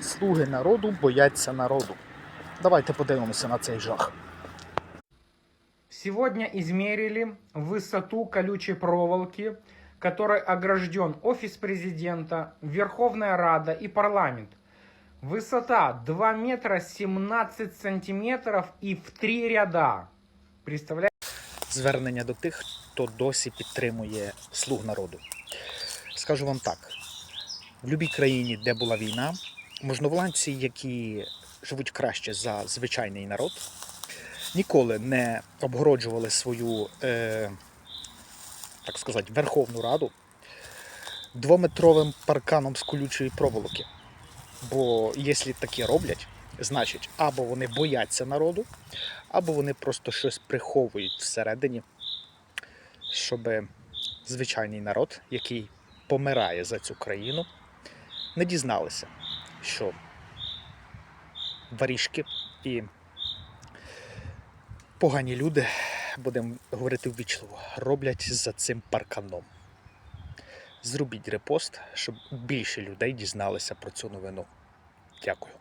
Слуги народу бояться народу. Давайте подивимося на цей жах. Сегодня измерили высоту колючей проволоки, которой огражден офис президента, Верховная Рада и парламент. Высота 2 метра 17 сантиметров и в три ряда. Представляете? Звернення до тих, хто досі підтримує слуг народу. Скажу вам так: в будь-якій країні, де була війна, можновладці, які живуть краще за звичайний народ, ніколи не обгороджували свою, е, так сказати, Верховну Раду двометровим парканом з колючої проволоки. Бо якщо таке роблять, значить або вони бояться народу, або вони просто щось приховують всередині, щоб звичайний народ, який помирає за цю країну, не дізналися, що варішки і погані люди, будемо говорити ввічливо, роблять за цим парканом. Зробіть репост, щоб більше людей дізналися про цю новину. Дякую.